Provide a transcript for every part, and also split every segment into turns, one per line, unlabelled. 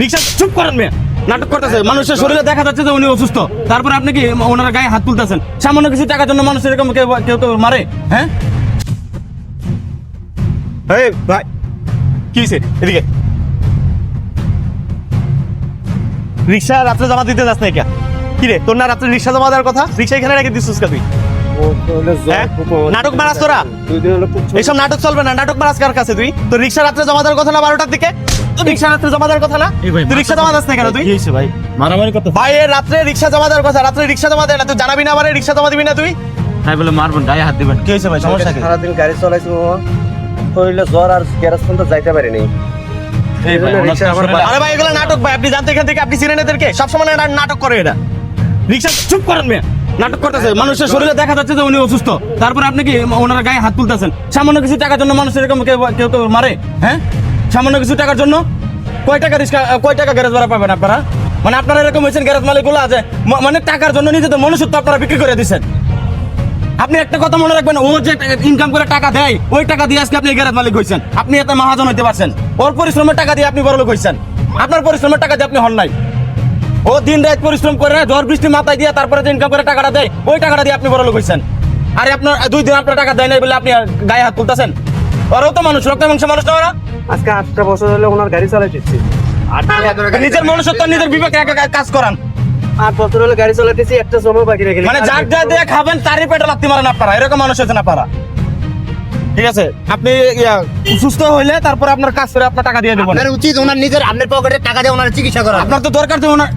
রিক্সা চুপ করেন মেয়ে। নাটক করতেছে। মানুষের শরীরে দেখা যাচ্ছে যে উনি অসুস্থ। তারপরে আপনি কি ওনার গায়ে হাত তুলতেছেন? সামান্য কিছু টাকার জন্য মানুষ এরকম কেউ কেউ কেউ মারে হ্যাঁ? এই ভাই কি হয়েছে এদিকে। রিক্সা রাত্রে জমা দিতে যাস না কে কি রে তোর না রাত্রে রিক্সা জমা দেওয়ার কথা? রিক্সা এখানে রেখে দিছিস কা তুই? হ্যাঁ? নাটক মারাস তোরা। এইসব নাটক চলবে না। নাটক মারাস কার কাছে তুই? তোর রিক্সা রাত্রে জমা দেওয়ার কথা না বারোটার দিকে? রিক্সা রাত্রে জমা দেওয়ার কথা না? তুই রিক্সা জমা দাস না কেন তুই?
ভাই? মারামারি করতে
ভাই রাত্রে রিক্সা জমা দেওয়ার কথা রাত্রে রিক্সা জমা দেয় না তুই জানাবি না আমারে রিক্সা জমা দিবি না তুই?
তাই বলে মারবেন গায়ে হাত দিবেন।
কি হয়েছে ভাই সমস্যা কি?
সারাদিন গাড়ি চলাইছি মামা। শরীরে জ্বর আর গ্যারেজ পর্যন্ত যাইতে পারিনি।
এই ভাই,
এই
ওনার
রিক্সা আমার
শরীরে-
আরে ভাই এগুলো নাটক ভাই আপনি জানতে এখান থেকে আপনি চিনেন এদেরকে? সবসময় না নাটক করে এটা রিক্সা চুপ করেন মেয়ে নাটক করতেছে। মানুষের শরীরে দেখা যাচ্ছে যে উনি অসুস্থ। তারপরে আপনি কি ওনার গায়ে হাত তুলতেছেন? সামান্য কিছু টাকার জন্য মানুষ এরকম কেউ কেউ কেউ মারে হ্যাঁ? সামান্য কিছু টাকার জন্য কয় টাকা রিক্সা কয় টাকা গ্যারেজ ভাড়া পাবেন আপনারা? মানে আপনারা এরকম হয়েছেন গ্যারেজ মালিকগুলো আছে মানে টাকার জন্য নিজেদের মনুষ্যত্ব আপনারা বিক্রি করে দিচ্ছেন আপনি একটা কথা মনে রাখবেন, ও যে ইনকাম করে টাকা দেয়, ওই টাকা দিয়ে আজকে আপনি গ্যারেজ মালিক হয়েছেন। আপনি এত মহাজন হইতে পারছেন। ওর পরিশ্রমের টাকা দিয়ে আপনি বড় লোক হয়েছেন। আপনার পরিশ্রমের টাকা দিয়ে আপনি হন নাই। ও দিন রাত পরিশ্রম করে ঝড় বৃষ্টি মাথায় দিয়ে তারপরে যে ইনকাম করে টাকাটা দেয়, ওই টাকাটা দিয়ে আপনি বড় লোক হয়েছেন। আরে আপনার, দুই দিন আপনার টাকা দেয় নাই বলে আপনি গায়ে হাত তুলতেছেন? ওরাও তো মানুষ রক্ত মাংস মানুষ না ওরা?
আজকে আটটা বছর হলে ওনার গাড়ি চালাইতেছি
নিজের মনুষ্যত্ব নিজের বিবেকে একা একা কাজ করান।
আট বছর হলে গাড়ি চালাইতেছি একটা সময় বাকি রেখে
মানে যার যা দিয়ে খাবেন তারই পেটে লাগতে মারেন আপনারা। এরকম মানুষ হয়েছেন আপনারা। ঠিক আছে? আপনি সুস্থ হইলে তারপরে আপনার কাজ করে আপনার টাকা দিয়ে দেবেন
আপনার উচিত ওনার নিজের আপনার পকেটে টাকা দিয়ে ওনার চিকিৎসা করা।
আপনার তো দরকার তো ওনার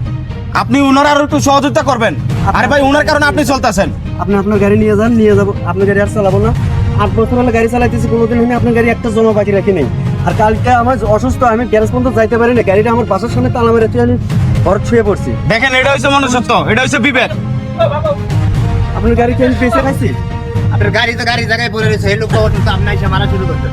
আপনি ওনার আরও একটু সহযোগিতা করবেন। আরে ভাই ওনার কারণে আপনি চলতেছেন।
আপনি আপনার গাড়ি নিয়ে যান নিয়ে যাব। আপনার গাড়ি আর চালাবো না। আট বছর হলে গাড়ি চালাইতেছি কোনোদিন হয়নি আপনার গাড়ি একটা জমা বাকি রাখি নেই। আর কালকে আমার অসুস্থ আমি গ্যারেজ পর্যন্ত যাইতে পারি না গাড়িটা আমার বাসার সামনে তালা মেরে আমি ঘর ছুঁয়ে পড়ছি।
দেখেন এটা হচ্ছে মনুষ্যত্ব এটা হচ্ছে বিবেক
আপনার গাড়ি কি আমি পেছে খাইছি?
আপনার গাড়ি তো গাড়ি জায়গায় পড়ে রয়েছে এই লোক তো আপনার এসে মারা শুরু করছে।